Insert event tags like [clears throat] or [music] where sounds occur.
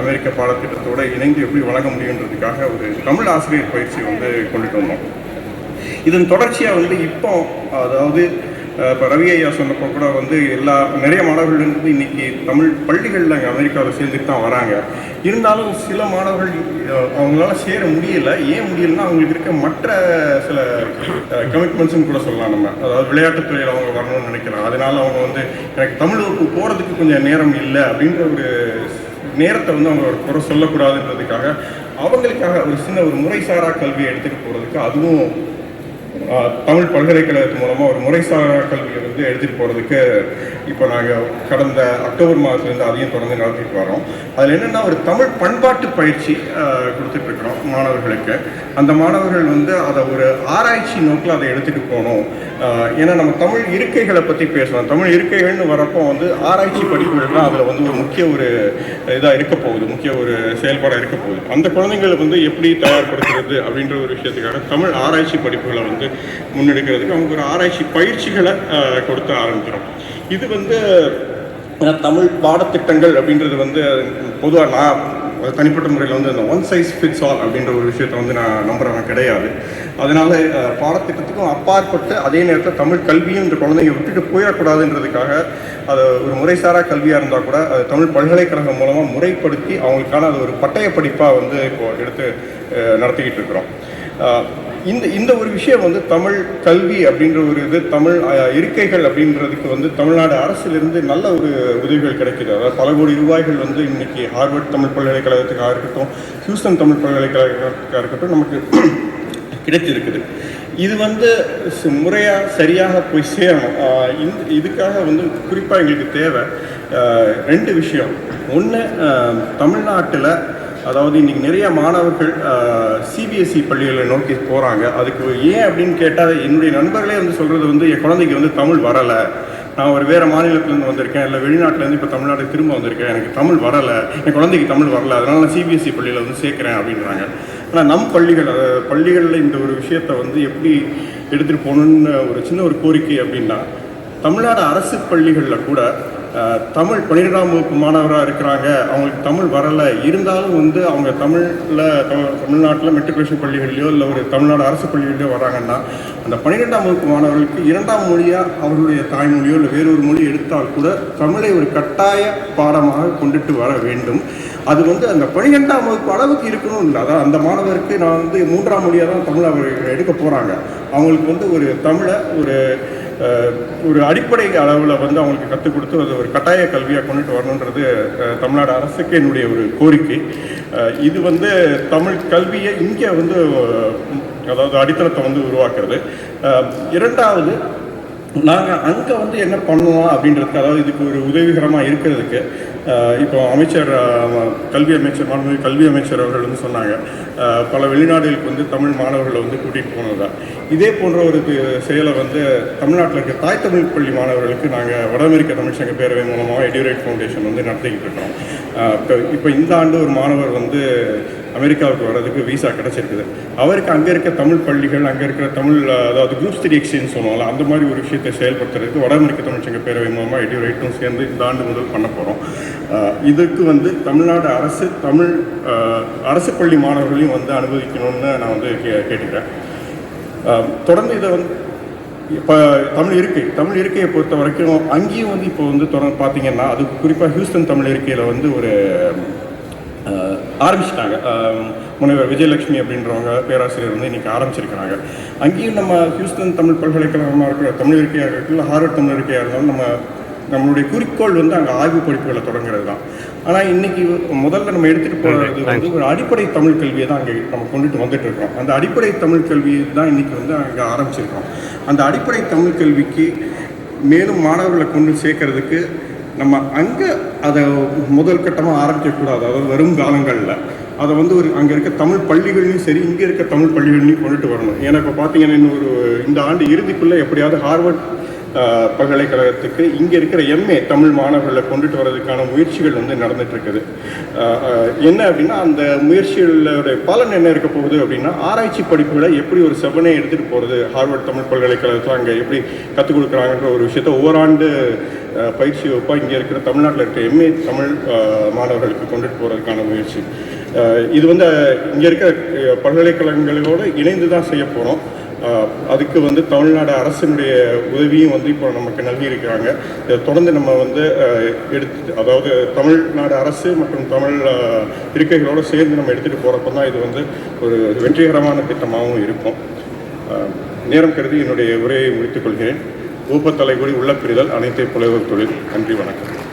அமெரிக்க பாடத்திட்டத்தோடு இணைந்து எப்படி வழங்க முடியுன்றதுக்காக ஒரு தமிழ் ஆசிரியர் பயிற்சி வந்து கொண்டுட்டு வந்தோம். இதன் தொடர்ச்சியாக வந்து இப்போ அதாவது இப்போ ரவி ஐயா சொன்னப்போ கூட வந்து எல்லா நிறைய மாணவர்கள் வந்து இன்னைக்கு தமிழ் பள்ளிகளில் அங்கே அமெரிக்காவில் சேர்ந்துட்டு தான் வராங்க. இருந்தாலும் சில மாணவர்கள் அவங்களால சேர முடியல. ஏன் முடியலன்னா அவங்களுக்கு இருக்க மற்ற சில கமிட்மெண்ட்ஸ்னு கூட சொல்லலாம் நம்ம. அதாவது விளையாட்டுத்துறையில் அவங்க வரணும்னு நினைக்கிறாங்க அதனால அவங்க வந்து எனக்கு தமிழ் போகிறதுக்கு கொஞ்சம் நேரம் இல்லை அப்படின்ற ஒரு நேரத்தை வந்து அவங்களோட குறை சொல்லக்கூடாதுன்றதுக்காக அவங்களுக்காக ஒரு சின்ன ஒரு முறைசாரா கல்வியை எடுத்துகிட்டு போகிறதுக்கு அதுவும் தமிழ் பல்கலைக்கழகத்து மூலமாக ஒரு முறைசாரா கல்வியை வந்து எடுத்துகிட்டு போகிறதுக்கு இப்போ நாங்கள் கடந்த அக்டோபர் மாதத்துலேருந்து அதையும் தொடர்ந்து நடத்திட்டு வரோம். அதில் என்னென்னா ஒரு தமிழ் பண்பாட்டு பயிற்சி கொடுத்துட்ருக்குறோம் மாணவர்களுக்கு. அந்த மாணவர்கள் வந்து அதை ஒரு ஆராய்ச்சி நோக்கில் அதை எடுத்துகிட்டு போகணும். ஏன்னா நம்ம தமிழ் இருக்கைகளை பற்றி பேசுகிறோம் தமிழ் இருக்கைகள்னு வரப்போ வந்து ஆராய்ச்சி படிப்புகள் தான் அதில் வந்து ஒரு முக்கிய ஒரு இதாக இருக்க போகுது. முக்கிய ஒரு செயல்பாடாக இருக்க போகுது. அந்த குழந்தைங்களை வந்து எப்படி தயார்படுத்துறது அப்படின்ற ஒரு விஷயத்துக்காக தமிழ் ஆராய்ச்சி படிப்புகளை வந்து முன்னெடுக்கிறதுக்கு அவங்க ஒரு ஆராய்ச்சி பயிற்சிகளை கொடுத்து ஆரம்பிக்கிறோம். இது வந்து தமிழ் பாடத்திட்டங்கள் அப்படின்றது வந்து பொதுவாக நான் தனிப்பட்ட முறையில் வந்து அந்த ஒன் சைஸ் ஃபிட்ஸ் ஆல் அப்படின்ற ஒரு விஷயத்தை வந்து நான் நம்புகிறேன் கிடையாது. அதனால் பாடத்திட்டத்துக்கும் அப்பாற்பட்டு அதே நேரத்தில் தமிழ் கல்வியும் இந்த குழந்தைங்க விட்டுட்டு போயிடக்கூடாதுன்றதுக்காக அது ஒரு முறைசாரா கல்வியாக இருந்தால் கூட அது தமிழ் பல்கலைக்கழகம் மூலமாக முறைப்படுத்தி அவங்களுக்கான அது ஒரு பட்டய படிப்பாக வந்து இப்போ எடுத்து நடத்திக்கிட்டு இருக்கிறோம். இந்த இந்த ஒரு விஷயம் வந்து தமிழ் கல்வி அப்படின்ற ஒரு இது தமிழ் இருக்கைகள் அப்படின்றதுக்கு வந்து தமிழ்நாடு அரசிலிருந்து நல்ல ஒரு உதவிகள் கிடைக்கிது. அதாவது பல கோடி ரூபாய்கள் வந்து இன்னைக்கு ஹார்வர்ட் தமிழ் பல்கலைக்கழகத்துக்காக இருக்கட்டும் ஹியூஸ்டன் தமிழ் பல்கலைக்கழகத்துக்காக இருக்கட்டும் நமக்கு [clears throat] கிடைச்சிருக்குது இது வந்து முறையாக சரியாக போய் சேரணும். இந்த இதுக்காக வந்து குறிப்பாக எங்களுக்கு தேவை ரெண்டு விஷயம். ஒன்று தமிழ்நாட்டில் அதாவது இன்றைக்கி நிறைய மாணவர்கள் சிபிஎஸ்சி பள்ளிகளை நோக்கி போகிறாங்க அதுக்கு ஏன் அப்படின்னு கேட்டால் என்னுடைய நண்பர்களே வந்து சொல்கிறது வந்து என் குழந்தைக்கு வந்து தமிழ் வரலை. நான் ஒரு வேறு மாநிலத்துலேருந்து வந்திருக்கேன் இல்லை வெளிநாட்டிலேருந்து இப்போ தமிழ்நாட்டுக்கு திரும்ப வந்திருக்கேன். எனக்கு தமிழ் வரலை. என் குழந்தைக்கு தமிழ் வரல. அதனால நான் சிபிஎஸ்சி பள்ளியில் வந்து சேர்க்குறேன் அப்படின்றாங்க. ஆனால் நம் பள்ளிகள் பள்ளிகளில் இந்த ஒரு விஷயத்தை வந்து எப்படி எடுத்துகிட்டு போகணுன்னு ஒரு சின்ன ஒரு கோரிக்கை அப்படின்னா தமிழ்நாடு அரசு பள்ளிகளில் கூட தமிழ் பன்னிரெண்டாம் வகுப்பு மாணவராக இருக்கிறாங்க. அவங்களுக்கு தமிழ் வரலை. இருந்தாலும் வந்து அவங்க தமிழில் தமிழ்நாட்டில் மெட்ரிகுலேஷன் பள்ளிகள்லையோ இல்லை ஒரு தமிழ்நாடு அரசு பள்ளிகளிலோ வராங்கன்னா அந்த பன்னிரெண்டாம் வகுப்பு மாணவர்களுக்கு இரண்டாம் மொழியாக அவர்களுடைய தாய்மொழியோ இல்லை வேறொரு மொழி எடுத்தால் கூட தமிழை ஒரு கட்டாய பாடமாக கொண்டுட்டு வர வேண்டும். அது வந்து அந்த பன்னிரெண்டாம் வகுப்பு அளவுக்கு இருக்கணும் இல்லை. அதான் அந்த மாணவருக்கு நான் வந்து மூன்றாம் மொழியாக தான் தமிழ் அவர்கள் எடுக்க போகிறாங்க அவங்களுக்கு வந்து ஒரு தமிழை ஒரு ஒரு அடிப்படை அளவில் வந்து அவங்களுக்கு கற்றுக் கொடுத்து அது ஒரு கட்டாய கல்வியாக கொண்டுட்டு வரணுன்றது தமிழ்நாடு அரசுக்கு என்னுடைய ஒரு கோரிக்கை. இது வந்து தமிழ் கல்வியை இங்கே வந்து அதாவது அடித்தளத்தை வந்து உருவாக்குறது. இரண்டாவது நாங்கள் அங்கே வந்து என்ன பண்ணுவோம் அப்படின்றதுக்கு அதாவது இதுக்கு ஒரு உதவிகரமாக இருக்கிறதுக்கு இப்போ அமைச்சர் கல்வி அமைச்சர் மாண்புமிகு கல்வி அமைச்சர் அவர்கள் வந்து சொன்னாங்க. பல வெளிநாடுகளுக்கு வந்து தமிழ் மாணவர்களை வந்து கூட்டிகிட்டு போனதா இதே போன்ற ஒரு செயலை வந்து தமிழ்நாட்டில் இருக்க தாய் தமிழ் பள்ளி மாணவர்களுக்கு நாங்கள் வட அமெரிக்க தமிழ் சங்க பேரவை மூலமாக எடியூரேட் ஃபவுண்டேஷன் வந்து நடத்திக்கிட்டு இருக்கோம். இப்போ இப்போ இந்த ஆண்டு ஒரு மாணவர் வந்து அமெரிக்காவுக்கு வர்றதுக்கு விசா கிடச்சிருக்குது. அவருக்கு அங்கே இருக்க தமிழ் பள்ளிகள் அங்கே இருக்கிற தமிழ் அதாவது குரூப் த்ரீ எக்ஸ்சேஞ்ச் சொல்லுவாங்கல்ல அந்த மாதிரி ஒரு விஷயத்தை செயல்படுத்துறதுக்கு வட அமெரிக்க தமிழ்ச்சங்க பேரவை மூலமாக எடியூரேட்டும் சேர்ந்து இந்த ஆண்டு முதல் பண்ண போகிறோம் இதுக்கு வந்து தமிழ்நாடு அரசு தமிழ் அரசு பள்ளி மாணவர்களையும் வந்து அனுமதிக்கணும்னு நான் வந்து கே கேட்டுக்கிறேன். தொடர்ந்து இதை வந்து இப்போ தமிழ் இருக்கை தமிழ் இருக்கையை பொறுத்த வரைக்கும் அங்கேயும் வந்து இப்போ வந்து தொடர்ந்து பார்த்தீங்கன்னா அது குறிப்பாக ஹியூஸ்டன் தமிழ் இருக்கையில் வந்து ஒரு ஆரம்பிச்சிட்டாங்க. முனைவர் விஜயலட்சுமி அப்படின்றவங்க பேராசிரியர் வந்து இன்னைக்கு ஆரம்பிச்சிருக்கிறாங்க. அங்கேயும் நம்ம ஹியூஸ்டன் தமிழ் பல்கலைக்கழகமாக இருக்கிற தமிழ் இருக்கையாக இருக்கட்டும் ஹார்வர்ட் தமிழ் இருக்கையாக இருந்தாலும் நம்ம நம்மளுடைய குறிக்கோள் வந்து அங்கே ஆய்வு படிப்புகளை தொடங்குறது தான். ஆனால் இன்னைக்கு முதல்ல நம்ம எடுத்துகிட்டு போகிறது வந்து ஒரு அடிப்படை தமிழ் கல்வியை தான் அங்கே நம்ம கொண்டுட்டு வந்துட்டு இருக்கோம் அந்த அடிப்படை தமிழ் கல்வியை தான் இன்னைக்கு வந்து அங்கே ஆரம்பிச்சிருக்கோம் அந்த அடிப்படை தமிழ் கல்விக்கு மேலும் மாணவர்களை கொண்டு சேர்க்கறதுக்கு நம்ம அங்கே அதை முதல் கட்டமாக ஆரம்பிக்கக்கூடாது. அதாவது வரும் காலங்களில். அதை வந்து ஒரு அங்கே இருக்க தமிழ் பள்ளிகள்லையும் சரி இங்கே இருக்க தமிழ் பள்ளிகள்லையும் கொண்டுட்டு வரணும். ஏன்னா இப்போ பார்த்தீங்கன்னா இன்னும் ஒரு இந்த ஆண்டு இறுதிக்குள்ளே எப்படியாவது ஹார்வர்ட் பல்கலைக்கழகத்துக்கு இங்கே இருக்கிற எம்ஏ தமிழ் மாணவர்களை கொண்டுட்டு வர்றதுக்கான முயற்சிகள் வந்து நடந்துட்டு இருக்குது என்ன அப்படின்னா அந்த முயற்சிகளோட பலன் என்ன இருக்க போகுது அப்படின்னா ஆராய்ச்சி படிப்புகளை எப்படி ஒரு செவனே எடுத்துகிட்டு போகிறது ஹார்வர்ட் தமிழ் பல்கலைக்கழகத்தில் அங்கே எப்படி கற்றுக் கொடுக்குறாங்கன்ற ஒரு விஷயத்த ஓராண்டு ஆண்டு பயிற்சி வகுப்பாக இங்கே இருக்கிற தமிழ்நாட்டில் இருக்க எம்ஏ தமிழ் மாணவர்களுக்கு கொண்டுட்டு போகிறதுக்கான முயற்சி. இது வந்து இங்கே இருக்கிற பல்கலைக்கழகங்களோடு இணைந்து தான் செய்ய போகிறோம் அதுக்கு வந்து தமிழ்நாடு அரசினுடைய உதவியும் வந்து இப்போ நமக்கு நல்கியிருக்கிறாங்க. இதை தொடர்ந்து நம்ம வந்து எடுத்து அதாவது தமிழ்நாடு அரசு மற்றும் தமிழ் இருக்கைகளோடு சேர்ந்து நம்ம எடுத்துகிட்டு போகிறப்ப தான் இது வந்து ஒரு வெற்றிகரமான திட்டமாகவும் இருக்கும். நேரம் கருதி என்னுடைய உரையை முடித்துக் கொள்கிறேன். ஊப்பத்தலைகுடி உள்ள பிரிதல் அனைத்தை புலவர் தொழில். நன்றி வணக்கம்.